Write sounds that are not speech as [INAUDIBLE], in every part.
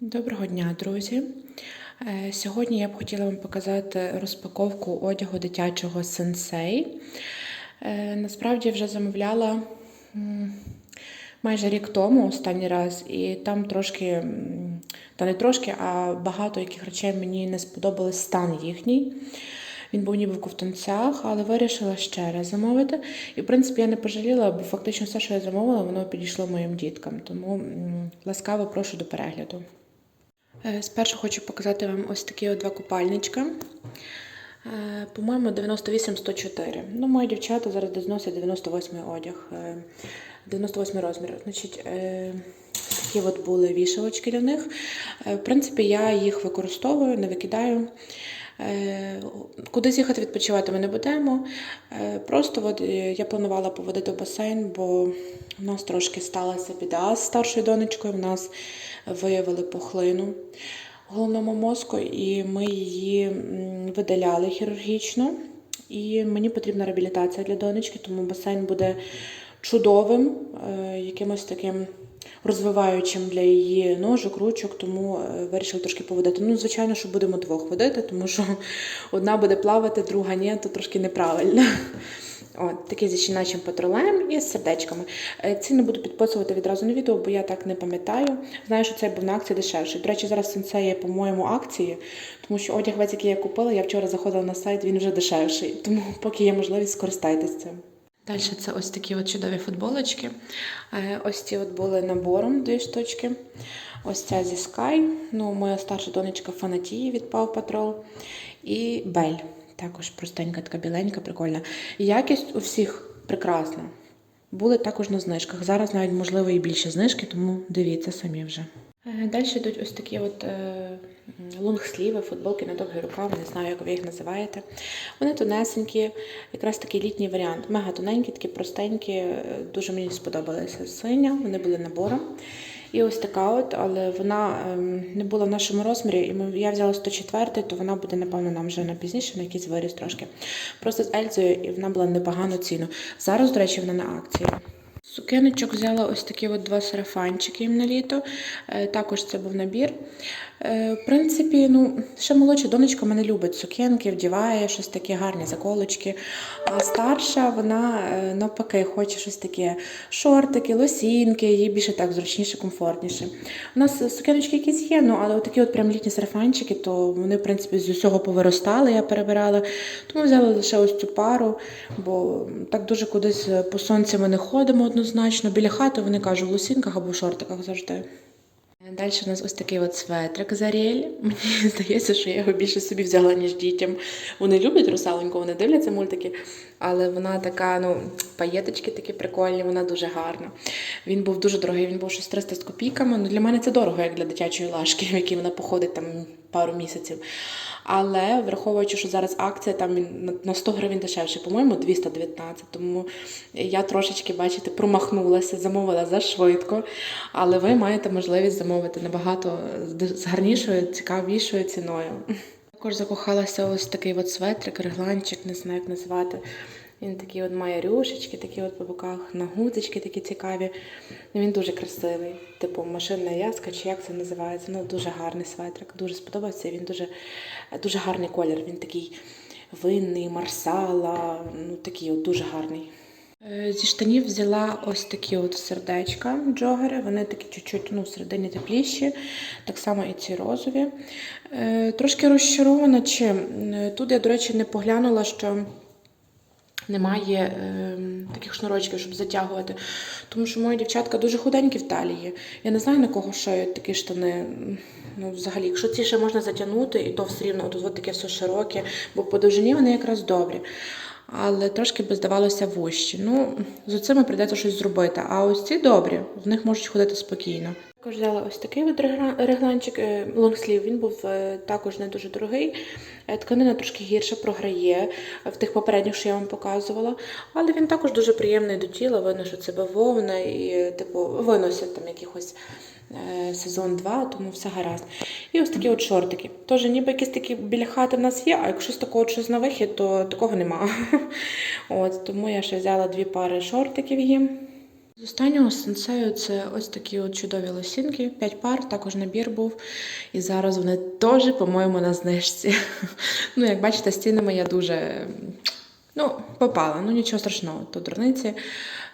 Доброго дня, друзі! Е, Сьогодні я б хотіла вам показати розпаковку одягу дитячого сенсей. Е, Насправді вже замовляла майже рік тому останній раз, і там трошки, та не трошки, а багато яких речей мені не сподобався стан їхній. Він був ніби в ковтунцях, але вирішила ще раз замовити. І, в принципі, я не пожаліла, бо фактично все, що я замовила, воно підійшло моїм діткам. Тому ласкаво прошу до перегляду. Е, Спершу хочу показати вам ось такі два купальничка. Е, По-моєму, 98-104. Ну, мої дівчата зараз десь носять 98 одяг. е, 98 розмір. Значить, е, такі от були вішалочки для них. Е, В принципі, я їх використовую, не викидаю. Е, Кудись їхати відпочивати ми не будемо. Е, Просто от е, я планувала поводити в басейн, бо в нас трошки сталася біда з старшою донечкою. В нас виявили пухлину головному мозку, і ми її видаляли хірургічно. І мені потрібна реабілітація для донечки, тому басейн буде чудовим, якимось таким розвиваючим для її ножок, ручок, тому е, вирішила трошки поводити. Ну, звичайно, що будемо двох водити, тому що [LAUGHS] одна буде плавати, друга ні, то трошки неправильно. [LAUGHS] От, такий зі щінячим патрулем і з сердечками. Е, Ці не буду підписувати відразу на відео, бо я так не пам'ятаю. Знаю, що цей був на акції дешевший. До речі, зараз це є, по-моєму, акції, тому що одяг весь, який я купила, я вчора заходила на сайт, він вже дешевший. Тому поки є можливість, скористайтесь цим. Далі це ось такі от чудові футболочки. Е, Ось ці от були набором дві штучки. Ось ця зі Sky. Ну, моя старша донечка фанатіє від Paw Patrol. І Бель. Також простенька, така біленька, прикольна. Якість у всіх прекрасна. Були також на знижках. Зараз навіть можливо і більше знижки, тому дивіться самі вже. Далі йдуть ось такі от е, лонгсліви, футболки на довгий рукав, не знаю, як ви їх називаєте. Вони тонесенькі, якраз такий літній варіант. Мега тоненькі, такі простенькі, е, дуже мені сподобалися синя, вони були набором. І ось така от, але вона ем, не була в нашому розмірі, і я взяла 104, то вона буде, напевно, нам вже на пізніше, на якийсь виріс трошки. Просто з Ельзою, і вона була непогану ціну. Зараз, до речі, вона на акції. Сукеночок взяла ось такі от два сарафанчики їм на літо. Е, Також це був набір. Е, В принципі, ну, ще молодша донечка мене любить сукенки, вдіває щось таке гарні заколочки. А старша, вона е, навпаки хоче щось таке шортики, лосінки, їй більше так зручніше, комфортніше. У нас сукеночки якісь є, ну, але такі от прям літні сарафанчики, то вони, в принципі, з усього повиростали, я перебирала. Тому взяла лише ось цю пару, бо так дуже кудись по сонцю ми не ходимо однозначно. Біля хати вони кажуть в лосінках або в шортиках завжди. Далі у нас ось такий от светрик Заріель. Мені [LAUGHS] здається, що я його більше собі взяла, ніж дітям. Вони люблять русаленьку, вони дивляться мультики, але вона така, ну, паєточки такі прикольні, вона дуже гарна. Він був дуже дорогий, він був щось 300 з копійками. Ну, для мене це дорого, як для дитячої лашки, в якій вона походить там пару місяців. Але враховуючи, що зараз акція там на- на 100 гривень дешевше, по-моєму, 219. Тому я трошечки, бачите, промахнулася, замовила зашвидко. Але ви маєте можливість замовити набагато з гарнішою, цікавішою ціною. Також закохалася ось такий от светрик, регланчик, не знаю, як називати. Він такий от має рюшечки, такі от по боках, нагудзички такі цікаві. Ну, Він дуже красивий. Типу машинна яска, чи як це називається. Ну, дуже гарний светрик. Дуже сподобався. Він дуже, дуже гарний колір. Він такий винний, марсала. Ну, такий от дуже гарний. Е, Зі штанів взяла ось такі от сердечка джогери. Вони такі чуть-чуть ну, всередині тепліші. Так само і ці розові. Е, Трошки розчарована чим. Е, Тут я, до речі, не поглянула, що немає е, таких шнурочків, щоб затягувати. Тому що мої дівчатка дуже худенькі в талії. Я не знаю, на кого шиють такі штани. Ну, взагалі, якщо ці ще можна затягнути, і то все рівно тут от таке все широке, бо по довжині вони якраз добрі. Але трошки би здавалося вущі. Ну, з цими прийдеться щось зробити. А ось ці добрі, в них можуть ходити спокійно. Також взяла ось такий от регланчик, е, лонгслів. Він був е, також не дуже дорогий. Е, Тканина трошки гірше програє в тих попередніх, що я вам показувала. Але він також дуже приємний до тіла. Видно, що це бавовна і типу виносять там якихось сезон 2, тому все гаразд. І ось такі от шортики. Тож ніби якісь такі біля хати в нас є, а якщо з такого щось на вихід, то такого нема. [LAUGHS] От, тому я ще взяла дві пари шортиків їм. З останнього сенсею це ось такі от чудові лосінки, 5 пар, також набір був. І зараз вони теж, по-моєму, на знижці. Ну, як бачите, з цінами я дуже ну, попала, ну нічого страшного, то дурниці.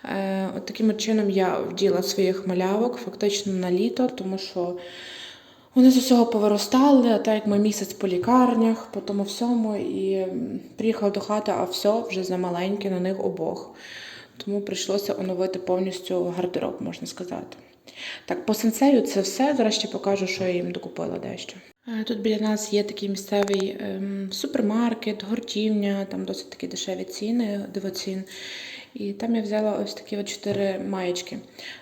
Е, от таким чином я вділа своїх малявок фактично на літо, тому що вони з усього повиростали, а так як ми місяць по лікарнях, по тому всьому, і м, приїхала до хати, а все вже замаленьке на них обох. Тому прийшлося оновити повністю гардероб, можна сказати. Так, по сенсею це все. Зараз ще покажу, що я їм докупила дещо. Е, Тут біля нас є такий місцевий ем, супермаркет, гуртівня, там досить такі дешеві ціни, дивоцін. І там я взяла ось такі от чотири маєчки.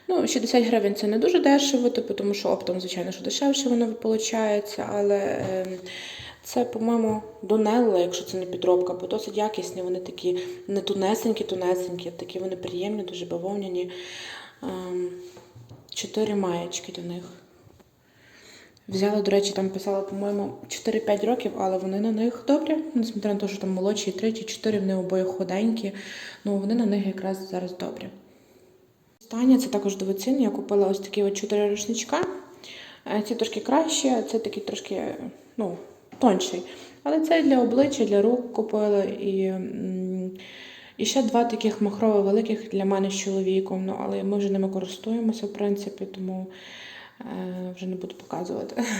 Ну, 60 гривень це не дуже дешево, типу, тому що оптом, звичайно, що дешевше воно виходить, але ем, це, по-моєму, Донелла, якщо це не підробка, бо досить якісні, вони такі не тунесенькі, тунесенькі, такі вони приємні, дуже бавовняні. Ем, Чотири маєчки для них. Взяла, до речі, там писала, по-моєму, 4-5 років, але вони на них добрі. Несмотря на те, що там молодші, 3 чи 4, вони обоє худенькі. Ну, вони на них якраз зараз добрі. Останнє це також довоцін. Я купила ось такі от 4 рушничка. Е, Ці трошки кращі, а це такий трошки ну, тонший. Але це для обличчя, для рук купила. І, і ще два таких махрових великих для мене з чоловіком. Ну, але ми вже ними користуємося, в принципі, тому е, вже не буду показувати. [LAUGHS]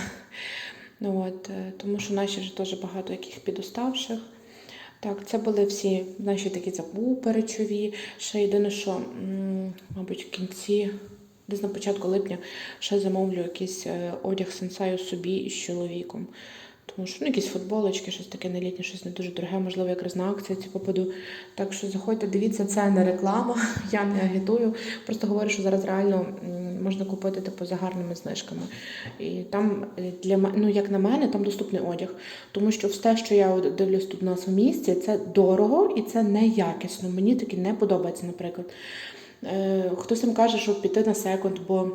Ну, от, е, тому що наші вже теж багато яких підоставших. Так, це були всі наші такі забув речові. Ще єдине, що, мабуть, в кінці, десь на початку липня, ще замовлю якийсь е, одяг сенсаю собі і з чоловіком. Тому що ну, якісь футболочки, щось таке на літнє, щось не дуже дороге, можливо, якраз на акції ці попаду. Так що заходьте, дивіться, це не реклама, [LAUGHS] я не агітую. Просто говорю, що зараз реально можна купити типу, за гарними знижками. І там е, для ну, як на мене, там доступний одяг. Тому що все, що я дивлюсь тут у нас в місті, це дорого і це неякісно. Мені таке не подобається, наприклад. Е, хтось там каже, що піти на секунд, бо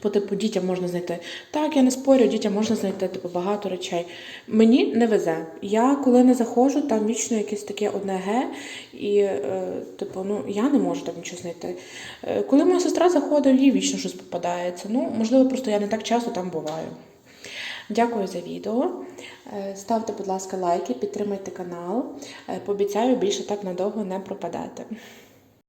по типу дітям можна знайти. Так, я не спорю, дітям можна знайти типу, багато речей. Мені не везе. Я коли не заходжу, там вічно якесь таке одне ге, і е, типу, ну я не можу там нічого знайти. Е, коли моя сестра заходить, їй вічно щось попадається. Ну, можливо, просто я не так часто там буваю. Дякую за відео. Е, Ставте, будь ласка, лайки, підтримайте канал. Е, Пообіцяю більше так надовго не пропадати.